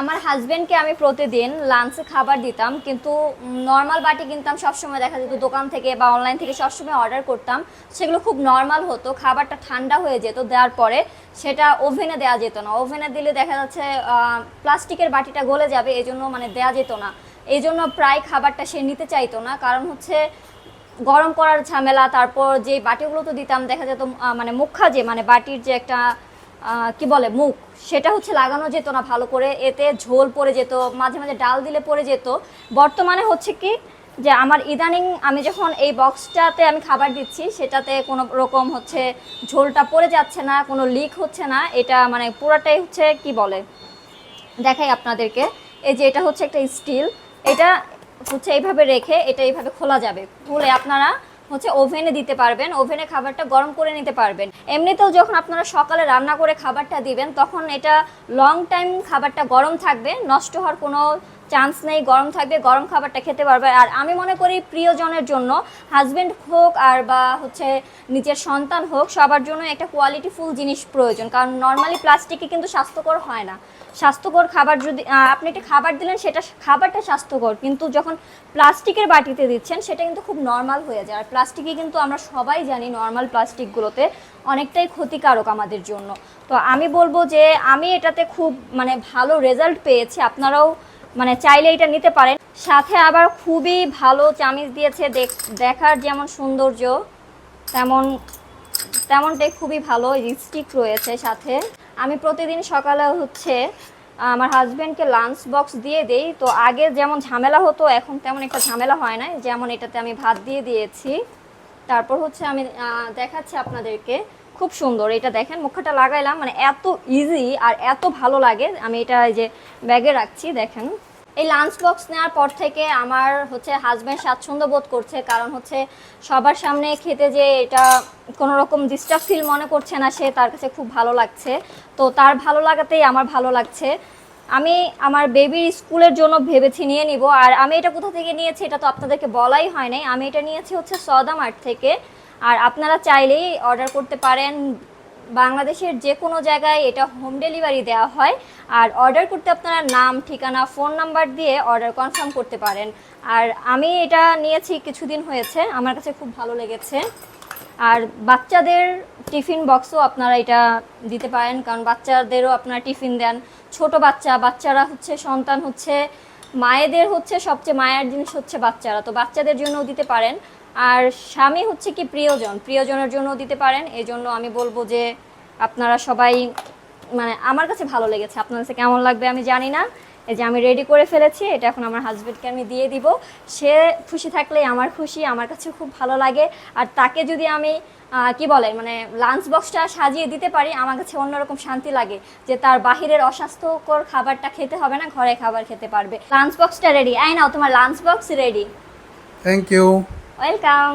আমার হাজবেন্ডকে আমি প্রতিদিন লাঞ্চে খাবার দিতাম, কিন্তু নর্মাল বাটি কিনতাম সবসময়। দেখা যেত দোকান থেকে বা অনলাইন থেকে সবসময় অর্ডার করতাম। সেগুলো খুব নর্মাল হতো, খাবারটা ঠান্ডা হয়ে যেত দেওয়ার পরে সেটা ওভেনে দেওয়া যেত না। ওভেনে দিলে দেখা যাচ্ছে প্লাস্টিকের বাটিটা গলে যাবে এই জন্য মানে দেওয়া যেত না। এই জন্য প্রায় খাবারটা সে নিতে চাইতো না। কারণ হচ্ছে গরম করার ঝামেলা, তারপর যে বাটিগুলো তো দিতাম, দেখা যেত মানে মুখা যে মানে বাটির যে একটা কি বলে, মুখ। সেটা হচ্ছে লাগানো যেত না ভালো করে, এতে ঝোল পড়ে যেত, মাঝে মাঝে ডাল দিলে পড়ে যেত। বর্তমানে হচ্ছে কি, যে আমার ইদানিং আমি যখন এই বক্সটাতে আমি খাবার দিচ্ছি, সেটাতে কোনো রকম হচ্ছে ঝোলটা পড়ে যাচ্ছে না, কোনো লিক হচ্ছে না, এটা মানে পুরাটাই হচ্ছে কি বলে, দেখাই আপনাদেরকে। এই যে এটা হচ্ছে একটা স্টিল এটা হচ্ছে এইভাবে রেখে এটা এইভাবে খোলা যাবে। খুলে আপনারা হচ্ছে ওভেনে দিতে পারবেন, ওভেনে খাবারটা গরম করে নিতে পারবেন। এমনিতেও যখন আপনারা সকালে রান্না করে খাবারটা দিবেন, তখন এটা লং টাইম খাবারটা গরম থাকবে, নষ্ট হওয়ার কোনো চান্স নেই, গরম থাকবে, গরম খাবারটা খেতে পারবে। আর আমি মনে করি প্রিয়জনের জন্য হাজব্যান্ড হোক আর বা হচ্ছে নিজের সন্তান হোক, সবার জন্য একটা কোয়ালিটিফুল জিনিস প্রয়োজন। কারণ নর্মালি প্লাস্টিকে কিন্তু স্বাস্থ্যকর হয় না। স্বাস্থ্যকর খাবার যদি আপনি একটা খাবার দিলেন, সেটা খাবারটা স্বাস্থ্যকর। কিন্তু যখন প্লাস্টিকের বাটিতে দিচ্ছেন, সেটা কিন্তু খুব নর্মাল হয়ে যায়। আর প্লাস্টিকে কিন্তু আমরা সবাই জানি নর্মাল প্লাস্টিকগুলোতে অনেকটাই ক্ষতিকারক আমাদের জন্য। তো আমি বলব যে, আমি এটাতে খুব মানে ভালো রেজাল্ট পেয়েছি। আপনারাও মানে চাইলে এটা নিতে পারেন। সাথে আবার খুবই ভালো চামিচ দিয়েছে দেখ- দেখার যেমন সৌন্দর্য, তেমন, তেমনটাই খুবই ভালো লিপস্টিক রয়েছে সাথে। আমি প্রতিদিন সকালে হচ্ছে, আমার হাজব্যান্ডকে লাঞ্চ বক্স দিয়ে দেই। তো আগে যেমন ঝামেলা হতো, এখন তেমন একটা ঝামেলা হয় না যেমন এটাতে আমি ভাত দিয়ে দিয়েছি। তারপর হচ্ছে আমি দেখাচ্ছি আপনাদেরকে। খুব সুন্দর। এটা দেখেন, মুখটা লাগাইলাম মানে এত ইজি আর এত ভালো লাগে। আমি এটা এই যে ব্যাগে রাখছি, দেখেন। এই লাঞ্চ বক্স নেওয়ার পর থেকে আমার হচ্ছে হাজব্যান্ড স্বাচ্ছন্দ্য বোধ করছে, কারণ হচ্ছে সবার সামনে খেতে যে এটা কোনো রকম ডিস্টার্ব ফিল মনে করছে না সে, তার কাছে খুব ভালো লাগছে। তো তার ভালো লাগাতেই আমার ভালো লাগছে। আমি আমার বেবির স্কুলের জন্য ভেবেছি নিয়ে নিব, আর আমি এটা কোথা থেকে নিয়েছি এটা তো আপনাদেরকে বলাই হয় নাই। আমি এটা নিয়েছি হচ্ছে সদা মার্ট থেকে। আর আপনারা চাইলেই অর্ডার করতে পারেন। বাংলাদেশের যে কোনো জায়গায় এটা হোম ডেলিভারি দেওয়া হয়। আর অর্ডার করতে আপনারা নাম, ঠিকানা ফোন নাম্বার দিয়ে অর্ডার কনফার্ম করতে পারেন। আর আমি এটা নিয়েছি কিছুদিন হয়েছে, আমার কাছে খুব ভালো লেগেছে। আর বাচ্চাদের টিফিন বক্সও আপনারা এটা দিতে পারেন, কারণ বাচ্চাদেরও আপনারা টিফিন দেন। ছোট বাচ্চা, বাচ্চারা হচ্ছে সন্তান হচ্ছে মায়েদের হচ্ছে সবচেয়ে মায়ের জিনিস হচ্ছে বাচ্চারা, তো বাচ্চাদের জন্যও দিতে পারেন। আর স্বামী হচ্ছে কি প্রিয়জন, প্রিয়জনের জন্য দিতে পারেন। এই জন্য আমি বলব যে আপনারা সবাই মানে আমার কাছে ভালো লেগেছে। আপনার কাছে কেমন লাগবে আমি জানি না। এই যে আমি রেডি করে ফেলেছি এটা এখন আমার হাজবেন্ডকে আমি দিয়ে দিব। সে খুশি থাকলেই আমার খুশি আমার কাছে খুব ভালো লাগে। আর তাকে যদি আমি কি বলে মানে লাঞ্চ বক্সটা সাজিয়ে দিতে পারি আমার কাছে অন্যরকম শান্তি লাগে যে তার বাহিরের অস্বাস্থ্যকর খাবারটা খেতে হবে না ঘরে খাবার খেতে পারবে। লাঞ্চ বক্সটা রেডি আই নাও তোমার lunch box ready thank you welcome